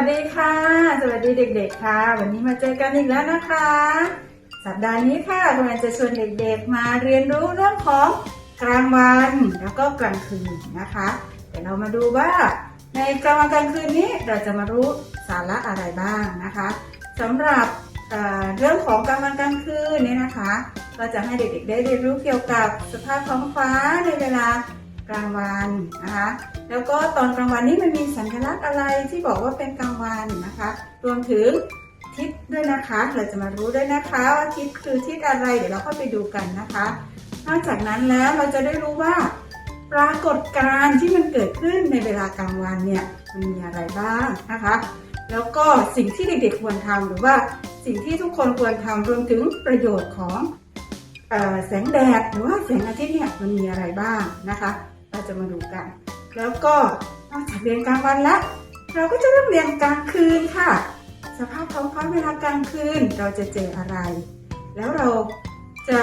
วัสดีค่ะ สวัสดีเด็ก ๆ ค่ะ วันนี้มาเจอกันอีกแล้วนะคะ สัปดาห์นี้ค่ะคุณแอนจะชวนเด็กๆ มาเรียนรู้เรื่องของกลางวันแล้วก็กลางคืนนะคะเดี๋ยวเรามาดูว่า ในกลางวันกลางคืนนี้เราจะมารู้สาระอะไรบ้างนะคะสำหรับเอ่อเรื่องของกลางวันกลางคืนเนี่ยนะคะ ก็จะให้เด็กๆ ได้เรียนรู้เกี่ยวกับสภาพท้องฟ้าในเวลา กลางวันนะคะ แล้วก็ตอนกลางวันนี้มันมีสัญลักษณ์อะไรที่บอกว่าเป็นกลางวันนะคะ รวมถึงทิศด้วยนะคะ เราจะมารู้ด้วยนะคะว่าทิศคือทิศอะไร เดี๋ยวเราเข้าไปดูกันนะคะ นอกจากนั้นแล้วเราจะได้รู้ว่า ปรากฏการณ์ที่มันเกิดขึ้นในเวลากลางวันเนี่ยมันมีอะไรบ้างนะคะ แล้วก็สิ่งที่เด็กๆควรทำหรือว่าสิ่งที่ทุกคนควรทำรวมถึงประโยชน์ของอแสงแดดหรือว่าแสงอาทิตย์เนี่ยมันมีอะไรบ้างนะคะ เราจะมาดูกัน แล้วก็นอกจากเรียนกลางวันแล้วเราก็จะเริ่มเรียนกลางคืนค่ะ สภาพท้องฟ้าเวลากลางคืนเราจะเจออะไร แล้วเราจะ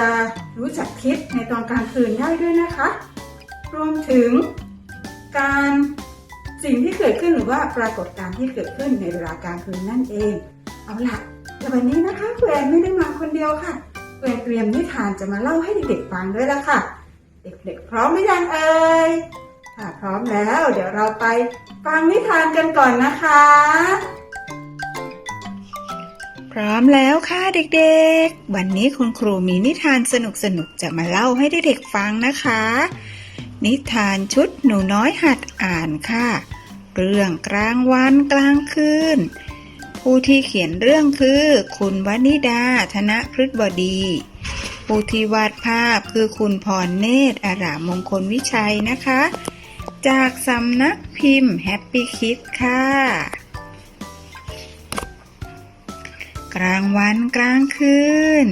รู้จักทิศในตอนกลางคืนได้ด้วยนะคะ รวมถึงการสิ่งที่เกิดขึ้นหรือว่าปรากฏการณ์ที่เกิดขึ้นในเวลากลางคืนนั่นเอง เอาล่ะแต่วันนี้นะคะคุณแอนไม่ได้มาคนเดียวค่ะคุณแอนเตรียมนิทานจะมาเล่าให้เด็กๆฟังด้วยละค่ะ เด็กๆ พร้อมหรือยังเอ่ยถ้าพร้อมแล้ว เดี๋ยวเราไปฟังนิทานกันก่อนนะคะ พร้อมแล้วค่ะเด็กๆ วันนี้คุณครูมีนิทานสนุกๆ จะมาเล่าให้เด็กๆฟังนะคะ นิทานชุดหนูน้อยหัดอ่านค่ะ เรื่องกลางวันกลางคืน ผู้ที่เขียนเรื่องคือ คุณวนิดาธนพฤกษบดี ผู้ที่วาดภาพคือคุณพรเนตรอารามมงคลวิชัยนะคะ จากสำนักพิมพ์แฮปปี้คิดค่ะ กลางวันกลางคืน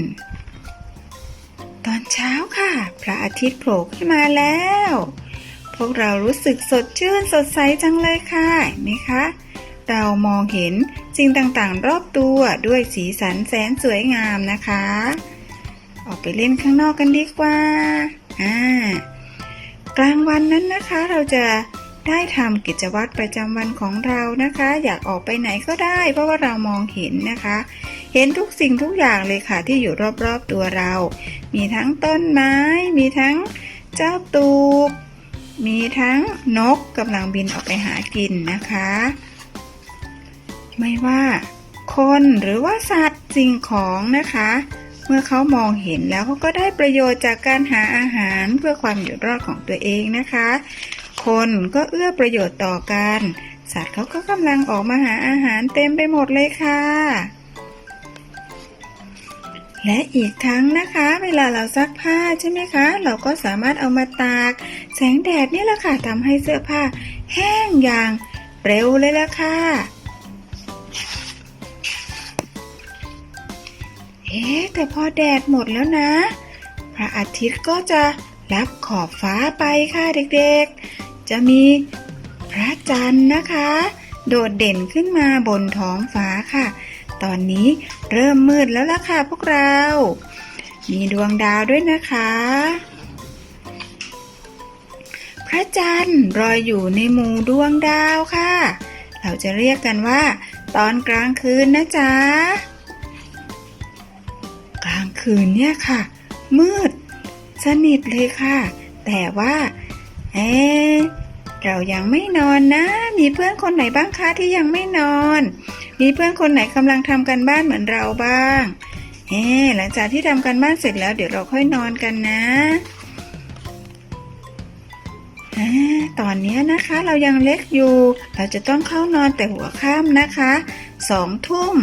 ตอนเช้าค่ะ พระอาทิตย์โผล่ขึ้นมาแล้ว พวกเรารู้สึกสดชื่นสดใสจังเลยค่ะนไหมคะเรามองเห็นสิ่งต่างๆ รอบตัวด้วยสีสันแสนสวยงามนะคะ ออกไปเล่นข้างนอกกันดีกว่า อ่า กลางวันนั้นนะคะเราจะได้ทำกิจวัตรประจำวันของเรานะคะ อยากออกไปไหนก็ได้ เพราะว่าเรามองเห็นนะคะ เห็นทุกสิ่งทุกอย่างเลยค่ะที่อยู่รอบๆตัวเรา มีทั้งต้นไม้ มีทั้งเจ้าตูบมีทั้งนกกำลังบินออกไปหากินนะคะ ไม่ว่าคนหรือว่าสัตว์สิ่งของนะคะ เมื่อเขามองเห็นแล้วเขาก็ได้ประโยชน์จากการหาอาหารเพื่อความอยู่รอดของตัวเองนะคะ คนก็เอื้อประโยชน์ต่อกัน สัตว์เขาก็กำลังออกมาหาอาหารเต็มไปหมดเลยค่ะ และอีกทั้งนะคะ เวลาเราซักผ้าใช่ไหมคะ เราก็สามารถเอามาตาก แสงแดดนี่แหละค่ะทำให้เสื้อผ้าแห้งอย่างเร็วเลยละค่ะ เอ๊ะแต่พอแดดหมดแล้วนะ พระอาทิตย์ก็จะรับขอบฟ้าไปค่ะเด็กๆ จะมีพระจันทร์นะคะ โดดเด่นขึ้นมาบนท้องฟ้าค่ะ ตอนนี้เริ่มมืดแล้วล่ะค่ะพวกเรา มีดวงดาวด้วยนะคะ พระจันทร์ลอยอยู่ในหมู่ดวงดาวค่ะ เราจะเรียกกันว่า ตอนกลางคืนนะจ๊ะ คืนเนี่ยค่ะ มืด สนิทเลยค่ะ แต่ว่าเอ๊เรายังไม่นอนนะ มีเพื่อนคนไหนบ้างคะที่ยังไม่นอน มีเพื่อนคนไหนกำลังทำกันบ้านเหมือนเราบ้างเอ๊หลังจากที่ทำกันบ้านเสร็จแล้วเดี๋ยวเราค่อยนอนกันนะตอนนี้นะคะเรายังเล็กอยู่ เราจะต้องเข้านอนแต่หัวค่ำนะคะสองทุ่ม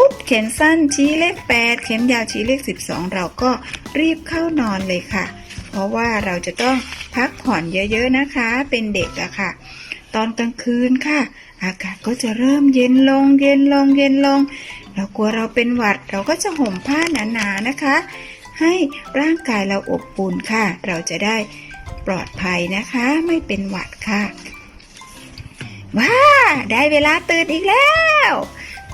ปุ๊บเข็มสั้นชี้เลข 8 เข็มยาวชี้เลข 12 เราก็รีบเข้านอนเลยค่ะ เพราะว่าเราจะต้องพักผ่อนเยอะๆนะคะ เป็นเด็กอะค่ะ ตอนกลางคืนค่ะ อากาศก็จะเริ่มเย็นลงเย็นลงเย็นลง เรากลัวเราเป็นหวัดเราก็จะห่มผ้าหนาๆนะคะ ให้ร่างกายเราอบอุ่นค่ะ เราจะได้ปลอดภัยนะคะ ไม่เป็นหวัดค่ะว้าได้เวลาตื่นอีกแล้ว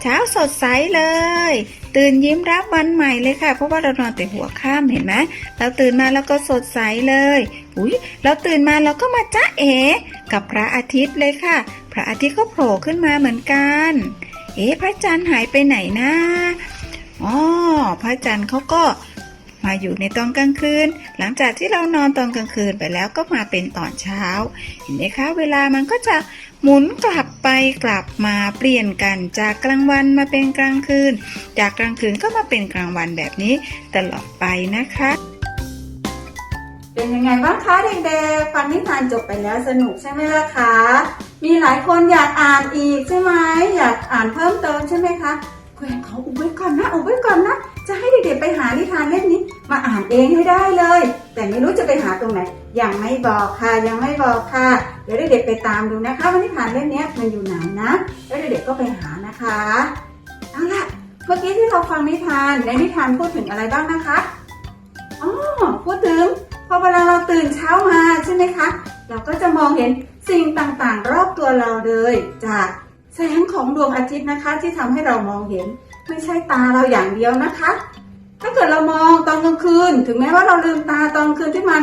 เช้าสดใสเลย ตื่นยิ้มรับวันใหม่เลยค่ะ เพราะว่าเรานอนแต่หัวค่ำเห็นไหมเราตื่นมาแล้วก็สดใสเลยอุ้ยเราตื่นมาเราก็มาจ้าเอกับพระอาทิตย์เลยค่ะ พระอาทิตย์ก็โผล่ขึ้นมาเหมือนกัน เอ๊ะพระจันทร์หายไปไหนนะอ๋อพระจันทร์เขาก็มาอยู่ในตอนกลางคืน หลังจากที่เรานอนตอนกลางคืนไปแล้วก็มาเป็นตอนเช้า เห็นไหมคะ เวลามันก็จะหมุนกลับ ไปกลับมาเปลี่ยนกันจากกลางวันมาเป็นกลางคืน จากกลางคืนก็มาเป็นกลางวันแบบนี้ตลอดไปนะคะ เป็นยังไงบ้างคะเด็กๆฟังนิทานจบไปแล้วสนุกใช่ไหมล่ะคะมีหลายคนอยากอ่านอีกใช่ไหมอยากอ่านเพิ่มเติมใช่ไหมคะคุยขออุบไว้ก่อนนะอุบไว้ก่อนนะ จะให้เด็กๆไปหานิทานเล่มนี้ มาอ่านเองให้ได้เลย แต่ไม่รู้จะไปหาตรงไหน ยังไม่บอกค่ะ ยังไม่บอกค่ะ เดี๋ยวเด็กๆไปตามดูนะคะว่านิทานเล่มนี้มันอยู่ไหนนะ แล้วเด็กๆก็ไปหานะคะเอาล่ะ เมื่อกี้ที่เราฟังนิทาน ในนิทานพูดถึงอะไรบ้างนะคะอ๋อพูดถึงพอเวลาเราตื่นเช้ามาใช่ไหมคะ เราก็จะมองเห็นสิ่งต่างๆ รอบตัวเราเลยจากแสงของดวงอาทิตย์นะคะ ที่ทำให้เรามองเห็น ไม่ใช่ตาเราอย่างเดียวนะคะ ถ้าเกิดเรามองตอนกลางคืน ถึงแม้ว่าเราลืมตาตอนกลางคืนที่มัน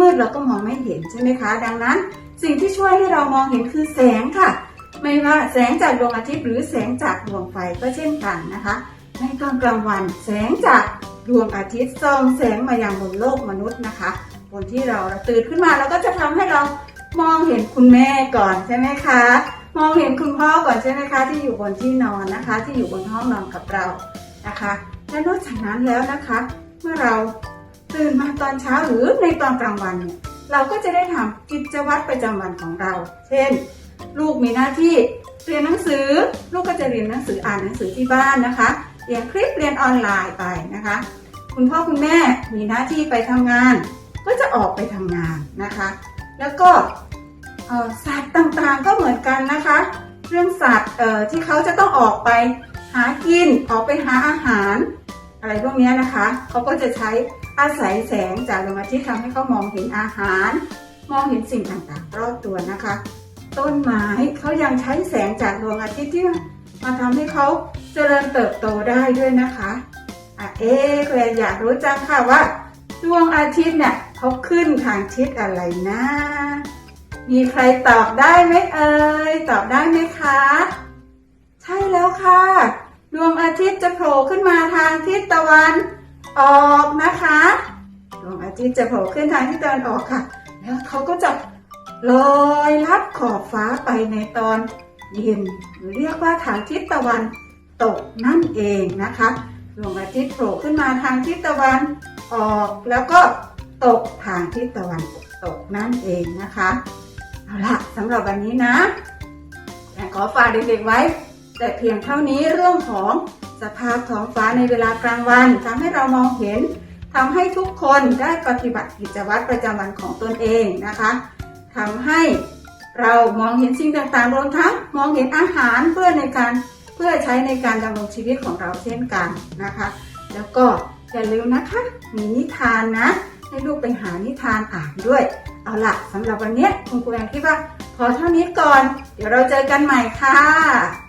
มืดๆเราก็มองไม่เห็นใช่ไหมคะ ดังนั้น สิ่งที่ช่วยให้เรามองเห็นคือแสงค่ะ ไม่ว่าแสงจากดวงอาทิตย์หรือแสงจากดวงไฟก็เช่นกันนะคะ ในตอนกลางวันแสงจากดวงอาทิตย์ส่องแสงมายังบนโลกมนุษย์นะคะ บนที่เราเราตื่นขึ้นมาเราก็จะทำให้เรามองเห็นคุณแม่ก่อนใช่ไหมคะ มองเห็นคุณพ่อก่อนใช่ไหมคะ ที่อยู่บนที่นอนนะคะ ที่อยู่บนห้องนอนกับเรานะคะ และนอกจากนั้นแล้วนะคะ เมื่อเราตื่นมาตอนเช้าหรือในตอนกลางวันเนี่ยเราก็จะได้ทำกิจวัตรประจำวันของเรา เช่น ลูกมีหน้าที่เรียนหนังสือ ลูกก็จะเรียนหนังสืออ่านหนังสือที่บ้านนะคะ เรียนคลิปเรียนออนไลน์ไปนะคะ คุณพ่อคุณแม่มีหน้าที่ไปทำงาน ก็จะออกไปทำงานนะคะ แล้วก็สัตว์ต่างๆก็เหมือนกันนะคะ เรื่องสัตว์ที่เขาจะต้องออกไป หากินออกไปหาอาหาร อะไรพวกนี้นะคะเขาก็จะใช้อาศัยแสงจากดวงอาทิตย์ทำให้เขามองเห็นอาหาร มองเห็นสิ่งต่างๆรอบตัวนะคะ ต้นไม้เขายังใช้แสงจากดวงอาทิตย์ที่มาทำให้เขาเจริญเติบโตได้ด้วยนะคะอะเอ๊ะเรอยากรู้จังค่ะว่าดวงอาทิตย์เนี่ยเขาขึ้นทางทิศอะไรนะ มีใครตอบได้ไหมเอ่ย ตอบได้ไหมคะ ใช่แล้วค่ะ ดวงอาทิตย์จะโผล่ขึ้นมาทางทิศตะวันออกนะคะ ดวงอาทิตย์จะโผล่ขึ้นทางทิศตะวันออกค่ะ แล้วเขาก็จะลอยลับขอบฟ้าไปในตอนเย็นหรือเรียกว่าทางทิศตะวันตกนั่นเองนะคะดวงอาทิตย์โผล่ขึ้นมาทางทิศตะวันออกแล้วก็ตกทางทิศตะวันตกนั่นเองนะคะ เอาล่ะสำหรับวันนี้นะแอนขอฝากเด็กๆไว้ แต่เพียงเท่านี้เรื่องของสภาพท้องฟ้าในเวลากลางวันทำให้เรามองเห็นทำให้ทุกคนได้ปฏิบัติกิจวัตรประจำวันของตนเองนะคะทำให้เรามองเห็นสิ่งต่างๆ รวมทั้งมองเห็นอาหารเพื่อในการเพื่อใช้ในการดำรงชีวิตของเราเช่นกันนะคะ แล้วก็อย่าลืมนะคะ มีนิทานนะ ให้ลูกไปหานิทานอ่านด้วย เอาล่ะสำหรับวันนี้คุณครูแอนคิดว่า พอเท่านี้ก่อน เดี๋ยวเราเจอกันใหม่ค่ะ